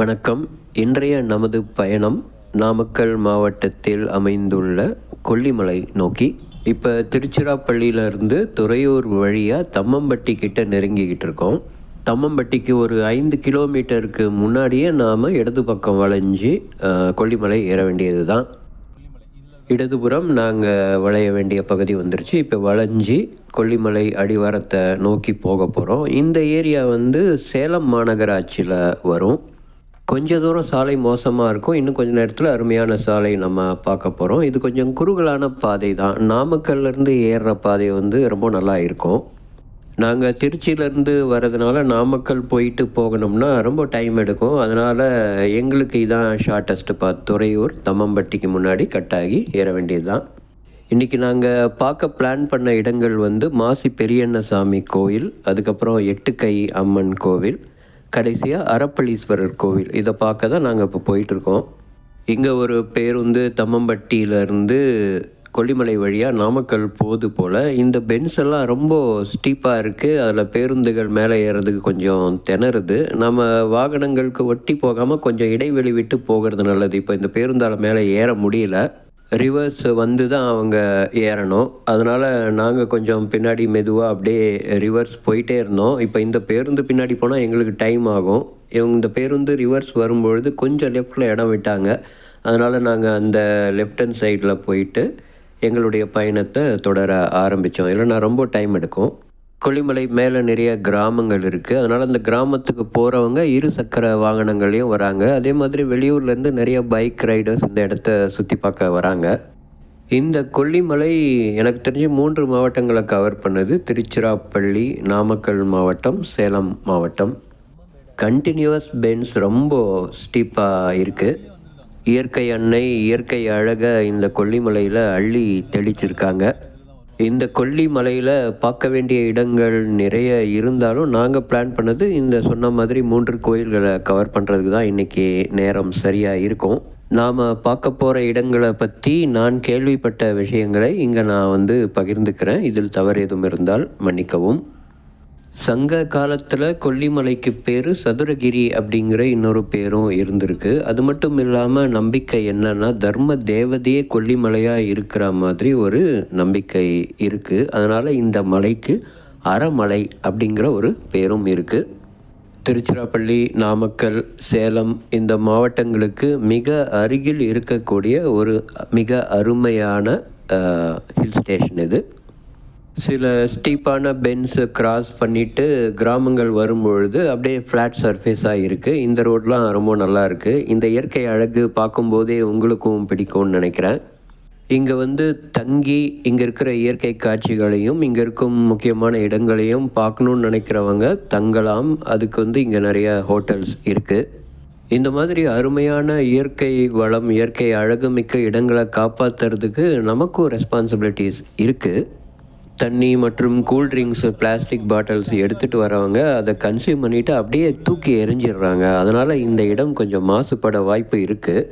வணக்கம். இன்றைய நமது பயணம் நாமக்கல் மாவட்டத்தில் அமைந்துள்ள கொல்லிமலை நோக்கி. இப்போ திருச்சிராப்பள்ளியிலேருந்து துறையூர் வழியாக தம்மம்பட்டி கிட்ட நெருங்கிக்கிட்டு இருக்கோம். தம்மம்பட்டிக்கு ஒரு ஐந்து கிலோமீட்டருக்கு முன்னாடியே நாம் இடது பக்கம் வளைஞ்சு கொல்லிமலை ஏற வேண்டியது தான் இடதுபுறம் நாங்கள் வளைய வேண்டிய பகுதி வந்துருச்சு. இப்போ வளைஞ்சி கொல்லிமலை அடிவாரத்தை நோக்கி போக போகிறோம் இந்த ஏரியா வந்து சேலம் மாநகராட்சியில் வரும். கொஞ்ச தூரம் சாலை மோசமாக இருக்கும். இன்னும் கொஞ்சம் நேரத்தில் அருமையான சாலை நம்ம பார்க்க போகிறோம் இது கொஞ்சம் குறுகலான பாதை தான். நாமக்கல்லேருந்து ஏறுற பாதை வந்து ரொம்ப நல்லா இருக்கும். நாங்கள் திருச்சியிலேருந்து வர்றதுனால நாமக்கல் போயிட்டு போகணும்னா ரொம்ப டைம் எடுக்கும். அதனால் எங்களுக்கு இதான் ஷார்ட்டஸ்ட்டு பாத் துறையூர் தம்மம்பட்டிக்கு முன்னாடி கட்டாகி ஏற வேண்டியது தான் இன்றைக்கி நாங்கள் பார்க்க பிளான் பண்ண இடங்கள் வந்து மாசி பெரியண்ணசாமி கோயில் அதுக்கப்புறம் எட்டுக்கை அம்மன் கோவில் கடைசியாக அரப்பளீஸ்வரர் கோவில். இதை பார்க்க தான் நாங்கள் இப்போ போயிட்டுருக்கோம். இங்கே ஒரு பேருந்து தம்மம்பட்டியிலேருந்து கொல்லிமலை வழியாக நாமக்கல் போது போல். இந்த பென்ஸ் எல்லாம் ரொம்ப ஸ்டீப்பாக இருக்குது அதில் பேருந்துகள் மேலே ஏறதுக்கு கொஞ்சம் திணறுது. நம்ம வாகனங்களுக்கு ஒட்டி போகாமல் கொஞ்சம் இடைவெளி விட்டு போகிறது நல்லது. இப்போ இந்த பேருந்தால் மேலே ஏற முடியல. ரிவர்ஸ் வந்து தான் அவங்க ஏறணும். அதனால் நாங்கள் கொஞ்சம் பின்னாடி மெதுவாக அப்படியே ரிவர்ஸ் போயிட்டே இருந்தோம். இப்போ இந்த பேருந்து பின்னாடி போனால் எங்களுக்கு டைம் ஆகும். இவங்க இந்த பேருந்து ரிவர்ஸ் வரும்பொழுது கொஞ்சம் லெஃப்டில் இடம் விட்டாங்க. அதனால் நாங்கள் அந்த லெஃப்ட் ஹேண்ட் சைடில் போயிட்டு எங்களுடைய பயணத்தை தொடர ஆரம்பித்தோம் இல்லைன்னா ரொம்ப டைம் எடுக்கும். கொல்லிமலை மேலே நிறைய கிராமங்கள் இருக்குது அதனால் அந்த கிராமத்துக்கு போகிறவங்க இரு சக்கர வாகனங்களையும் வராங்க. அதே மாதிரி வெளியூர்லேருந்து நிறைய பைக் ரைடர்ஸ் இந்த இடத்த சுற்றி பார்க்க வராங்க. இந்த கொல்லிமலை எனக்கு தெரிஞ்சு மூன்று மாவட்டங்களை கவர் பண்ணுது. திருச்சிராப்பள்ளி நாமக்கல் மாவட்டம் சேலம் மாவட்டம். கண்டினியூவஸ் பென்ஸ் ரொம்ப ஸ்டீப்பாக இருக்குது இயற்கை அன்னை இயற்கை அழகை இந்த கொல்லிமலையில் அள்ளி தெளிச்சிருக்காங்க. இந்த கொல்லிமலையில் பார்க்க வேண்டிய இடங்கள் நிறைய இருந்தாலும் நாங்கள் பிளான் பண்ணது இந்த சொன்ன மாதிரி மூன்று கோயில்களை கவர் பண்ணுறதுக்கு தான் இன்றைக்கி நேரம் சரியாக இருக்கும். நாம் பார்க்க போகிற இடங்களை பற்றி நான் கேள்விப்பட்ட விஷயங்களை இங்கே நான் வந்து பகிர்ந்துக்கிறேன். இதில் தவறு எதுவும் இருந்தால் மன்னிக்கவும். சங்க காலத்தில் கொல்லிமலைக்கு பேர் சதுரகிரி அப்படிங்கிற இன்னொரு பேரும் இருந்திருக்கு. அது மட்டும் இல்லாமல் நம்பிக்கை என்னன்னா தர்ம தேவதையே கொல்லிமலையாக இருக்கிற மாதிரி ஒரு நம்பிக்கை இருக்குது அதனால் இந்த மலைக்கு அறமலை அப்படிங்கிற ஒரு பேரும் இருக்குது திருச்சிராப்பள்ளி நாமக்கல் சேலம் இந்த மாவட்டங்களுக்கு மிக அருகில் இருக்கக்கூடிய ஒரு மிக அருமையான ஹில் ஸ்டேஷன் இது. சில ஸ்டீப்பான பென்ஸை கிராஸ் பண்ணிவிட்டு கிராமங்கள் வரும்பொழுது அப்படியே ஃப்ளாட் சர்ஃபேஸாக இருக்குது இந்த ரோட்லாம் ரொம்ப நல்லா இருக்குது இந்த இயற்கை அழகு பார்க்கும்போதே உங்களுக்கும் பிடிக்கும்னு நினைக்கிறேன். இங்கே வந்து தங்கி இங்கே இருக்கிற இயற்கை காட்சிகளையும் இங்கே இருக்கும் முக்கியமான இடங்களையும் பார்க்கணுன்னு நினைக்கிறவங்க தங்கலாம். அதுக்கு வந்து இங்கே நிறைய ஹோட்டல்ஸ் இருக்குது இந்த மாதிரி அருமையான இயற்கை வளம் இயற்கை அழகுமிக்க இடங்களை காப்பாற்றுறதுக்கு நமக்கும் ரெஸ்பான்சிபிலிட்டிஸ் இருக்குது தண்ணி மற்றும் கூல்ட்ரிங்க்ஸ் பிளாஸ்டிக் பாட்டில்ஸ் எடுத்துகிட்டு வரவங்க அதை கன்சியூம் பண்ணிவிட்டு அப்படியே தூக்கி எரிஞ்சிடுறாங்க அதனால் இந்த இடம் கொஞ்சம் மாசுபட வாய்ப்பு இருக்குது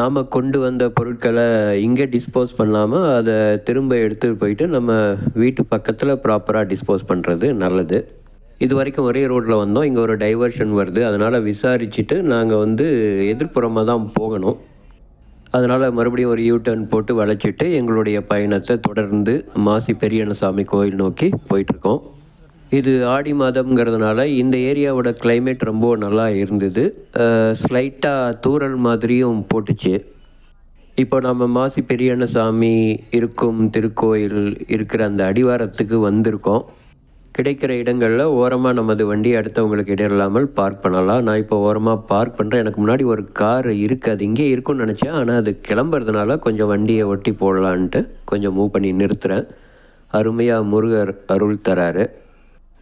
நாம் கொண்டு வந்த பொருட்களை இங்கே டிஸ்போஸ் பண்ணாமல் அதை திரும்ப எடுத்துகிட்டு போயிட்டு நம்ம வீட்டு பக்கத்தில் ப்ராப்பராக டிஸ்போஸ் பண்ணுறது நல்லது. இது வரைக்கும் ஒரே ரோட்டில் வந்தோம். இங்கே ஒரு டைவர்ஷன் வருது. அதனால் விசாரிச்சுட்டு நாங்கள் வந்து எதிர்ப்புறமாக தான் போகணும். அதனால் மறுபடியும் ஒரு யூ டர்ன் போட்டு வளைச்சிட்டு எங்களுடைய பயணத்தை தொடர்ந்து மாசி பெரியண்ணசாமி கோயில் நோக்கி போயிட்டுருக்கோம். இது ஆடி மாதம்ங்கிறதுனால இந்த ஏரியாவோட கிளைமேட் ரொம்ப நல்லா இருந்தது. ஸ்லைட்டாக தூறல் மாதிரியும் போட்டுச்சு. இப்போ நம்ம மாசி பெரியண்ணசாமி இருக்கும் திருக்கோயில் இருக்கிற அந்த அடிவாரத்துக்கு வந்திருக்கோம். கிடைக்கிற இடங்களில் ஓரமாக நமது வண்டியை அடுத்தவங்களுக்கு இடையில்லாமல் பார்க் பண்ணலாம். நான் இப்போ ஓரமாக பார்க் பண்ணுறேன் எனக்கு முன்னாடி ஒரு கார் இருக்குது அது இங்கே இருக்கும்னு நினச்சேன். ஆனால் அது கிளம்புறதுனால கொஞ்சம் வண்டியை ஒட்டி போடலான்ட்டு கொஞ்சம் மூவ் பண்ணி நிறுத்துகிறேன் அருமையாக முருகர் அருள் தராரு.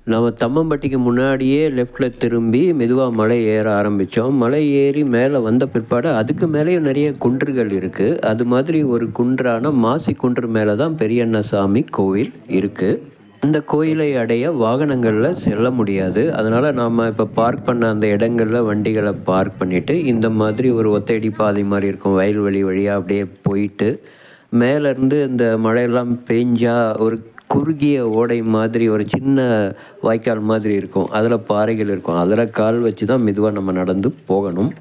நம்ம தம்மம்பட்டிக்கு முன்னாடியே லெஃப்டில் திரும்பி மெதுவாக மலை ஏற ஆரம்பித்தோம் மலை ஏறி மேலே வந்த பிற்பாடு அதுக்கு மேலேயும் நிறைய குன்றுகள் இருக்குது அது மாதிரி ஒரு குன்றான மாசி குன்று மேலே தான் பெரியண்ணசாமி கோவில் இருக்குது அந்த கோயிலை அடைய வாகனங்களில் செல்ல முடியாது. அதனால் நாம் இப்போ பார்க் பண்ண அந்த இடங்களில் வண்டிகளை பார்க் பண்ணிவிட்டு இந்த மாதிரி ஒரு ஒத்தடி பாதை மாதிரி இருக்கும் வயல்வெளி வழியாக அப்படியே போயிட்டு மேலேருந்து இந்த மழையெல்லாம் பெஞ்சா ஒரு குறுகிய ஓடை மாதிரி ஒரு சின்ன வாய்க்கால் மாதிரி இருக்கும். அதில் பாறைகள் இருக்கும். அதில் கால் வச்சு தான் மெதுவாக நம்ம நடந்து போகணும்.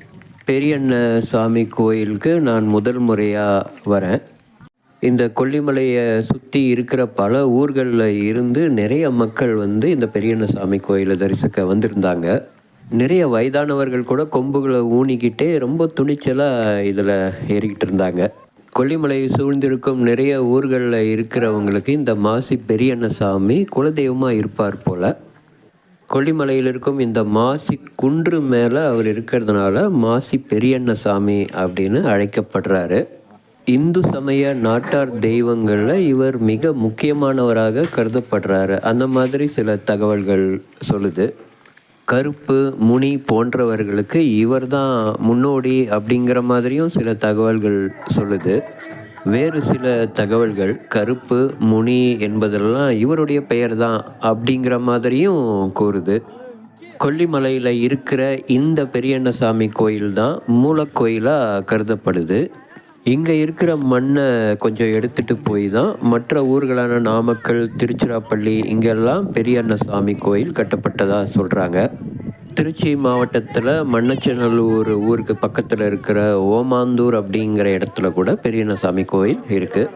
பெரியண்ண சாமி கோயிலுக்கு நான் முதல் முறையாக வரேன். இந்த கொல்லிமலையை சுற்றி இருக்கிற பல ஊர்களில் இருந்து நிறைய மக்கள் வந்து இந்த பெரியண்ண சாமி கோயிலை தரிசிக்க வந்திருந்தாங்க. நிறைய வயதானவர்கள் கூட கொம்புகளை ஊனிக்கிட்டே ரொம்ப துணிச்சலாக இதில் ஏறிக்கிட்டு இருந்தாங்க. கொல்லிமலையை சூழ்ந்திருக்கும் நிறைய ஊர்களில் இருக்கிறவங்களுக்கு இந்த மாசி பெரியண்ண சாமி குலதெய்வமாக இருப்பார் போல். கொல்லிமலையில் இருக்கும் இந்த மாசி குன்று மேலே அவர் இருக்கிறதுனால மாசி பெரியண்ண சாமி அப்படின்னு அழைக்கப்படுறாரு. இந்து சமய நாட்டார் தெய்வங்களில் இவர் மிக முக்கியமானவராக கருதப்படுறாரு. அந்த மாதிரி சில தகவல்கள் சொல்லுது. கருப்பு முனி போன்றவர்களுக்கு இவர் தான் முன்னோடி அப்படிங்கிற மாதிரியும் சில தகவல்கள் சொல்லுது. வேறு சில தகவல்கள் கருப்பு முனி என்பதெல்லாம் இவருடைய பெயர் தான் அப்படிங்கிற மாதிரியும் கூறுது. கொல்லிமலையில் இருக்கிற இந்த பெரியண்ணசாமி கோயில் தான் மூலக்கோயிலாக கருதப்படுது. இங்கே இருக்கிற மண்ணை கொஞ்சம் எடுத்துகிட்டு போய் தான் மற்ற ஊர்களான நாமக்கல் திருச்சிராப்பள்ளி இங்கெல்லாம் பெரியண்ணசாமி கோயில் கட்டப்பட்டதாக சொல்கிறாங்க திருச்சி மாவட்டத்தில் மண்ணச்சநல்லூர் ஊருக்கு பக்கத்தில் இருக்கிற ஓமாந்தூர் அப்படிங்கிற இடத்துல கூட பெரியண்ணசாமி கோயில் இருக்குது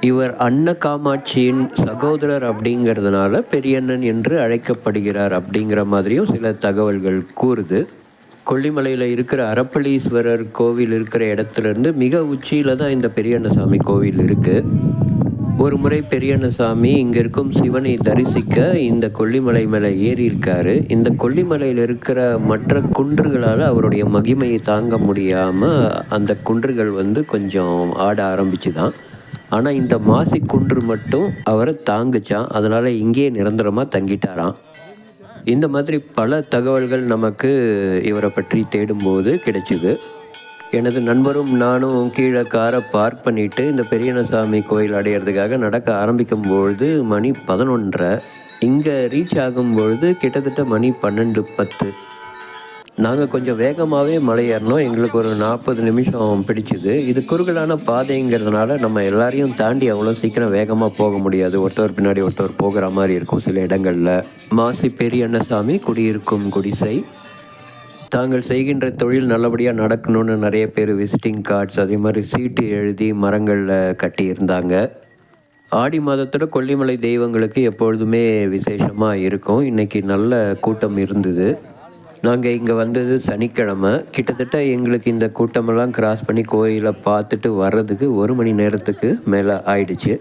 இவர் அன்ன காமாட்சியின் சகோதரர் அப்படிங்கிறதுனால பெரியண்ணன் என்று அழைக்கப்படுகிறார் அப்படிங்கிற மாதிரியும் சில தகவல்கள் கூறுது. கொல்லிமலையில் இருக்கிற அரப்பளீஸ்வரர் கோவில் இருக்கிற இடத்துலேருந்து மிக உச்சியில் தான் இந்த பெரியண்ணசாமி கோவில் இருக்குது ஒரு முறை பெரியண்ணசாமி இங்கே இருக்கும் சிவனை தரிசிக்க இந்த கொல்லிமலை மேலே ஏறி இருக்காரு. இந்த கொல்லிமலையில் இருக்கிற மற்ற குன்றுகளால் அவருடைய மகிமையை தாங்க முடியாமல் அந்த குன்றுகள் வந்து கொஞ்சம் ஆட ஆரம்பிச்சு தான் ஆனால் இந்த மாசி குன்று மட்டும் அவரை தாங்குச்சான் அதனால் இங்கேயே நிரந்தரமாக தங்கிட்டாராம். இந்த மாதிரி பல தகவல்கள் நமக்கு இவரை பற்றி தேடும்போது கிடைச்சிது. எனது நண்பரும் நானும் கீழே காரை பார்க் பண்ணிவிட்டு இந்த பெரியனசாமி கோயில் அடையிறதுக்காக நடக்க ஆரம்பிக்கும்பொழுது மணி பதினொன்றரை. இங்கே ரீச் ஆகும்பொழுது கிட்டத்தட்ட மணி பன்னெண்டு பத்து. நாங்கள் கொஞ்சம் வேகமாகவே மலை ஏறினோம் எங்களுக்கு ஒரு நாற்பது நிமிஷம் பிடிச்சிது. இது குறுகலான பாதைங்கிறதுனால நம்ம எல்லாரையும் தாண்டி அவ்வளோ சீக்கிரம் வேகமாக போக முடியாது. ஒருத்தவர் பின்னாடி ஒருத்தர் போகிற மாதிரி இருக்கும் சில இடங்களில். மாசி பெரியண்ணசாமி குடியிருக்கும் குடிசை. தாங்கள் செய்கின்ற தொழில் நல்லபடியாக நடக்கணும்னு நிறைய பேர் விசிட்டிங் கார்ட்ஸ் அதே மாதிரி சீட்டு எழுதி மரங்களில் கட்டியிருந்தாங்க. ஆடி மாதத்தில் கொல்லிமலை தெய்வங்களுக்கு எப்பொழுதுமே விசேஷமாக இருக்கும். இன்றைக்கி நல்ல கூட்டம் இருந்தது. நாங்கள் இங்கே வந்தது சனிக்கிழமை. கிட்டத்தட்ட எங்களுக்கு இந்த கூட்டமெல்லாம் கிராஸ் பண்ணி கோயிலை பார்த்துட்டு வர்றதுக்கு ஒரு மணி நேரத்துக்கு மேலே ஆயிடுச்சு.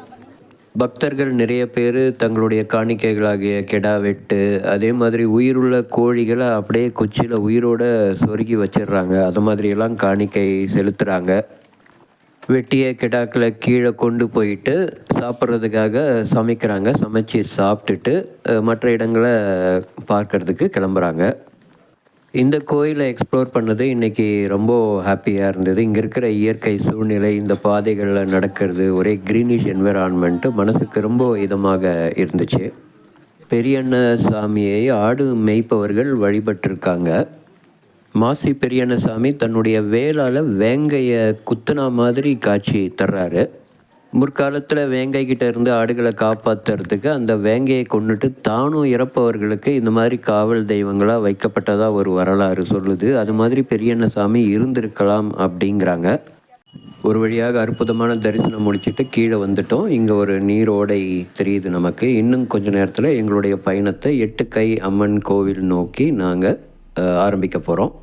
பக்தர்கள் நிறைய பேர் தங்களுடைய காணிக்கைகளாகிய கெடா வெட்டு அதே மாதிரி உயிருள்ள கோழிகளை அப்படியே குச்சியில் உயிரோட சொருகி வச்சிடுறாங்க. அது மாதிரியெல்லாம் காணிக்கை செலுத்துகிறாங்க வெட்டிய கெடாக்களை கீழே கொண்டு போயிட்டு சாப்பிட்றதுக்காக சமைக்கிறாங்க. சமைச்சு சாப்பிட்டுட்டு மற்ற இடங்களை பார்க்கறதுக்கு கிளம்புறாங்க. இந்த கோயிலை எக்ஸ்ப்ளோர் பண்ணது இன்றைக்கி ரொம்ப ஹாப்பியாக இருந்தது. இங்கே இருக்கிற இயற்கை சூழ்நிலை இந்த பாதைகளில் நடக்கிறது ஒரே க்ரீனிஷ் என்விரான்மெண்ட்டு மனசுக்கு ரொம்ப இதமாக இருந்துச்சு. பெரியண்ண சாமியை ஆடு மேய்ப்பவர்கள் வழிபட்டிருக்காங்க. மாசி பெரியண்ண சாமி தன்னுடைய வேலால் வேங்கையை குத்துனா மாதிரி காட்சி தர்றாரு. முற்காலத்தில் வேங்கை கிட்ட இருந்து ஆடுகளை காப்பாற்றுறதுக்கு அந்த வேங்கையை கொண்டுட்டு தானும் இறப்பவர்களுக்கு இந்த மாதிரி காவல் தெய்வங்களாக வைக்கப்பட்டதாக ஒரு வரலாறு சொல்லுது. அது மாதிரி பெரியண்ணசாமி இருந்திருக்கலாம் அப்படிங்கிறாங்க. ஒரு வழியாக அற்புதமான தரிசனம் முடிச்சிட்டு கீழே வந்துட்டோம். இங்கே ஒரு நீரோடை தெரியுது நமக்கு. இன்னும் கொஞ்ச நேரத்தில் எங்களுடைய பயணத்தை எட்டுக்கை அம்மன் கோவில் நோக்கி நாங்கள் ஆரம்பிக்க போகிறோம்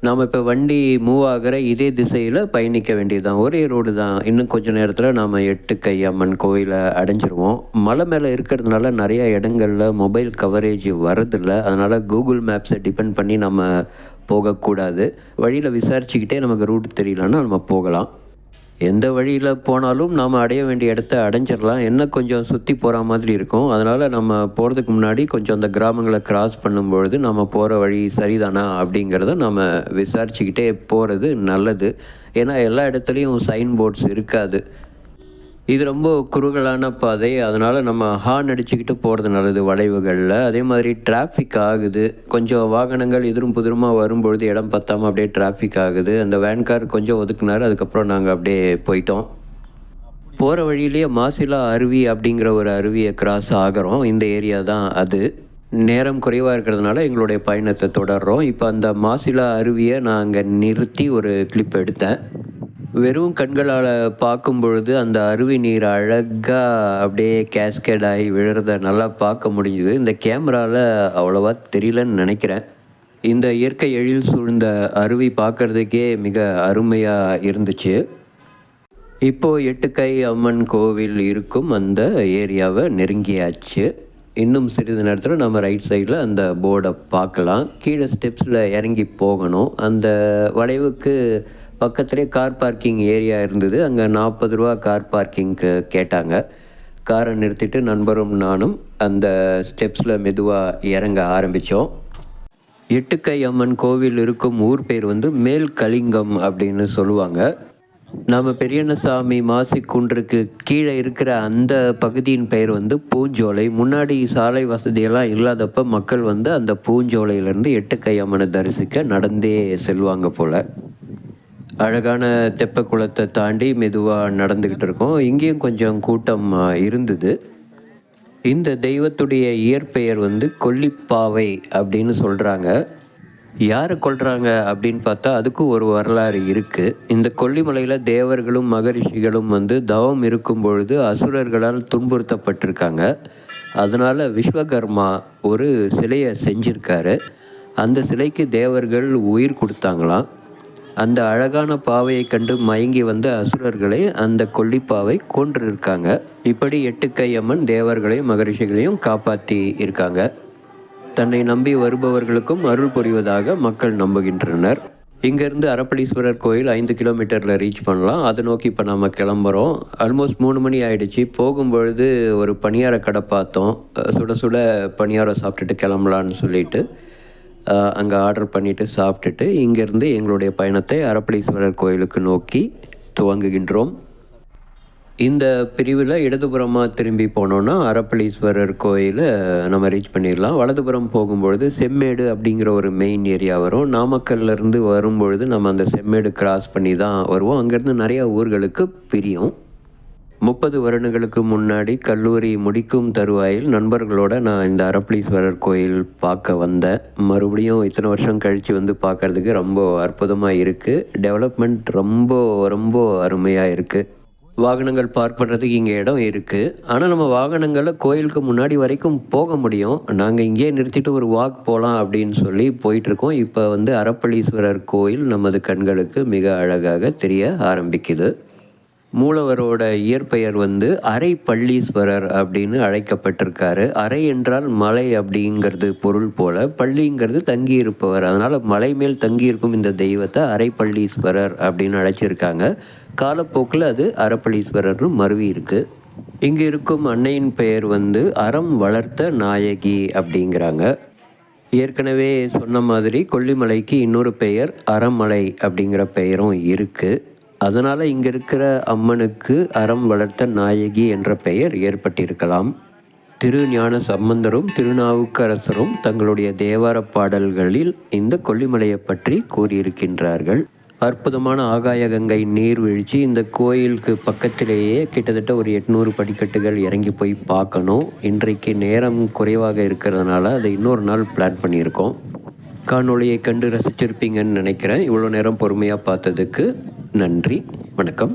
நாம் இப்போ வண்டி மூவ் ஆகிற இதே திசையில் பயணிக்க வேண்டியதுதான். ஒரே ரோடு தான். இன்னும் கொஞ்சம் நேரத்தில் நாம் எட்டு அம்மன் கோயிலை அடைஞ்சிருவோம். மலை மேலே இருக்கிறதுனால நிறையா இடங்களில் மொபைல் கவரேஜ் வரதில்லை அதனால் கூகுள் மேப்ஸை டிபெண்ட் பண்ணி நம்ம போகக்கூடாது. வழியில் விசாரிச்சுக்கிட்டே நமக்கு ரூட் தெரியலன்னா நம்ம போகலாம். எந்த வழியில் போனாலும் நாம் அடைய வேண்டிய இடத்த அடைஞ்சிடலாம். என்ன கொஞ்சம் சுற்றி போகிற மாதிரி இருக்கும். அதனால் நம்ம போகிறதுக்கு முன்னாடி கொஞ்சம் அந்த கிராமங்களை கிராஸ் பண்ணும்பொழுது நம்ம போகிற வழி சரிதானா அப்படிங்கிறத நம்ம விசாரிச்சுக்கிட்டே போகிறது நல்லது. ஏன்னா எல்லா இடத்துலையும் சைன் போர்ட்ஸ் இருக்காது. இது ரொம்ப குறுகலான பாதை. அதனால் நம்ம ஹார்ன் அடிச்சுக்கிட்டு போகிறது நல்லது வளைவுகளில். அதே மாதிரி டிராஃபிக் ஆகுது. கொஞ்சம் வாகனங்கள் எதிரும் புதிருமாக வரும்பொழுது இடம் பத்தாமல் அப்படியே டிராஃபிக் ஆகுது. அந்த வேன் கார் கொஞ்சம் ஒதுக்குனார். அதுக்கப்புறம் நாங்கள் அப்படியே போயிட்டோம். போகிற வழியிலேயே மாசிலா அருவி அப்படிங்கிற ஒரு அருவியை கிராஸ் ஆகிறோம். இந்த ஏரியா தான் அது. நேரம் குறைவாக இருக்கிறதுனால எங்களுடைய பயணத்தை தொடர்றோம். இப்போ அந்த மாசிலா அருவியை நான் அங்கே நிறுத்தி ஒரு கிளிப் எடுத்தேன். வெறும் கண்களால் பார்க்கும் பொழுது அந்த அருவி நீர் அழகாக அப்படியே கேஸ்கேட் ஆகி விழுறத நல்லா பார்க்க முடிஞ்சுது. இந்த கேமராவில் அவ்வளோவா தெரியலன்னு நினைக்கிறேன். இந்த இயற்கை எழில் சூழ்ந்த அருவி பார்க்குறதுக்கே மிக அருமையாக இருந்துச்சு. இப்போது எட்டுக்கை அம்மன் கோவில் இருக்கும் அந்த ஏரியாவை நெருங்கியாச்சு. இன்னும் சிறிது நேரத்தில் நம்ம ரைட் சைடில் அந்த போர்டை பார்க்கலாம். கீழே ஸ்டெப்ஸில் இறங்கி போகணும். அந்த வளைவுக்கு பக்கத்துலேயே கார் பார்க்கிங் ஏரியா இருந்தது. அங்கே நாற்பது ரூபா கார் பார்க்கிங்க்கு கேட்டாங்க. காரை நிறுத்திட்டு நண்பரும் நானும் அந்த ஸ்டெப்ஸில் மெதுவாக இறங்க ஆரம்பித்தோம் எட்டுக்கை அம்மன் கோவில் இருக்கும் ஊர் பேர் வந்து மேல் கலிங்கம் அப்படின்னு சொல்லுவாங்க. நம்ம பெரியண்ணசாமி மாசி குன்றுக்கு கீழே இருக்கிற அந்த பகுதியின் பெயர் வந்து பூஞ்சோலை. முன்னாடி சாலை வசதியெல்லாம் இல்லாதப்ப மக்கள் வந்து அந்த பூஞ்சோலையிலேருந்து எட்டுக்கை அம்மனை தரிசிக்க நடந்தே செல்வாங்க போல். அழகான தெப்ப குளத்தை தாண்டி மெதுவாக நடந்துக்கிட்டு இருக்கோம். இங்கேயும் கொஞ்சம் கூட்டம் இருந்தது. இந்த தெய்வத்துடைய இயற்பெயர் வந்து கொல்லிப்பாவை அப்படின்னு சொல்கிறாங்க யாரை கொள்கிறாங்க அப்படின்னு பார்த்தா அதுக்கும் ஒரு வரலாறு இருக்குது இந்த கொல்லிமலையில் தேவர்களும் மகரிஷிகளும் வந்து தவம் இருக்கும் பொழுது அசுரர்களால் துன்புறுத்தப்பட்டிருக்காங்க. அதனால் விஸ்வகர்மா ஒரு சிலையை செஞ்சிருக்காரு. அந்த சிலைக்கு தேவர்கள் உயிர் கொடுத்தாங்களாம். அந்த அழகான பாவையை கண்டு மயங்கி வந்த அசுரர்களை அந்த கொல்லிப்பாவை கொன்றிருக்காங்க. இப்படி எட்டு கையம்மன் தேவர்களையும் மகரிஷிகளையும் காப்பாற்றி இருக்காங்க. தன்னை நம்பி வருபவர்களுக்கும் அருள் புரிவதாக மக்கள் நம்புகின்றனர். இங்கேருந்து அரப்பளீஸ்வரர் கோயில் ஐந்து கிலோமீட்டரில் ரீச் பண்ணலாம். அதை நோக்கி இப்போ நம்ம கிளம்புறோம். ஆல்மோஸ்ட் மூணு மணி ஆயிடுச்சு. போகும்பொழுது ஒரு பணியார கடை பார்த்தோம். சுட சுட பணியாரம் சாப்பிட்டுட்டு கிளம்பலான்னு சொல்லிட்டு. அங்கே ஆர்டர் பண்ணிவிட்டு சாப்பிட்டுட்டு இங்கேருந்து எங்களுடைய பயணத்தை அரப்பளீஸ்வரர் கோயிலுக்கு நோக்கி துவங்குகின்றோம். இந்த பிரிவில் இடதுபுறமாக திரும்பி போனோன்னா அரப்பளீஸ்வரர் கோயிலை நம்ம ரீச் பண்ணிடலாம். வலதுபுறம் போகும்பொழுது செம்மேடு அப்படிங்கிற ஒரு மெயின் ஏரியா வரும். நாமக்கல்லேருந்து வரும்பொழுது நம்ம அந்த செம்மேடு கிராஸ் பண்ணி தான் வருவோம். அங்கேருந்து நிறையா ஊர்களுக்கு பிரியும். முப்பது வருடங்களுக்கு முன்னாடி கல்லூரி முடிக்கும் தருவாயில் நண்பர்களோட நான் இந்த அரப்பளீஸ்வரர் கோயில் பார்க்க வந்தேன் மறுபடியும் இத்தனை வருஷம் கழித்து வந்து பார்க்கறதுக்கு ரொம்ப அற்புதமாக இருக்குது டெவலப்மெண்ட் ரொம்ப ரொம்ப அருமையாக இருக்குது வாகனங்கள் பார்க் பண்ணுறதுக்கு இங்கே இடம் இருக்குது ஆனால் நம்ம வாகனங்களை கோயிலுக்கு முன்னாடி வரைக்கும் போக முடியும். நாங்கள் இங்கேயே நிறுத்திட்டு ஒரு வாக் போகலாம் அப்படின்னு சொல்லி போயிட்டுருக்கோம். இப்போ வந்து அரப்பளீஸ்வரர் கோயில் நமது கண்களுக்கு மிக அழகாக தெரிய ஆரம்பிக்குது. மூலவரோட இயற்பெயர் வந்து அரை பள்ளீஸ்வரர் அப்படின்னு அழைக்கப்பட்டிருக்காரு. அரை என்றால் மலை அப்படிங்கிறது பொருள் போல பள்ளிங்கிறது தங்கியிருப்பவர். அதனால் மலை மேல் தங்கியிருக்கும் இந்த தெய்வத்தை அரை பள்ளீஸ்வரர் அப்படின்னு அழைச்சிருக்காங்க. காலப்போக்கில் அது அறப்பள்ளீஸ்வரர்னு மருவி இருக்கு. இங்கே இருக்கும் அன்னையின் பெயர் வந்து அறம் வளர்த்த நாயகி அப்படிங்கிறாங்க. ஏற்கனவே சொன்ன மாதிரி கொல்லிமலைக்கு இன்னொரு பெயர் அறமலை அப்படிங்கிற பெயரும் இருக்குது அதனால் இங்கே இருக்கிற அம்மனுக்கு அறம் வளர்த்த நாயகி என்ற பெயர் ஏற்பட்டிருக்கலாம். திருஞான சம்பந்தரும் திருநாவுக்கரசரும் தங்களுடைய தேவார பாடல்களில் இந்த கொல்லிமலையை பற்றி கூறியிருக்கின்றார்கள். அற்புதமான ஆகாய கங்கை நீர்வீழ்ச்சி இந்த கோயிலுக்கு பக்கத்திலேயே கிட்டத்தட்ட ஒரு எட்நூறு படிக்கட்டுகள் இறங்கி போய் பார்க்கணும். இன்றைக்கு நேரம் குறைவாக இருக்கிறதுனால அதை இன்னொரு நாள் பிளான் பண்ணியிருக்கோம். காணொளியை கண்டு ரசிச்சிருப்பீங்கன்னு நினைக்கிறேன். இவ்வளோ நேரம் பொறுமையாக பார்த்ததுக்கு நன்றி. வணக்கம்.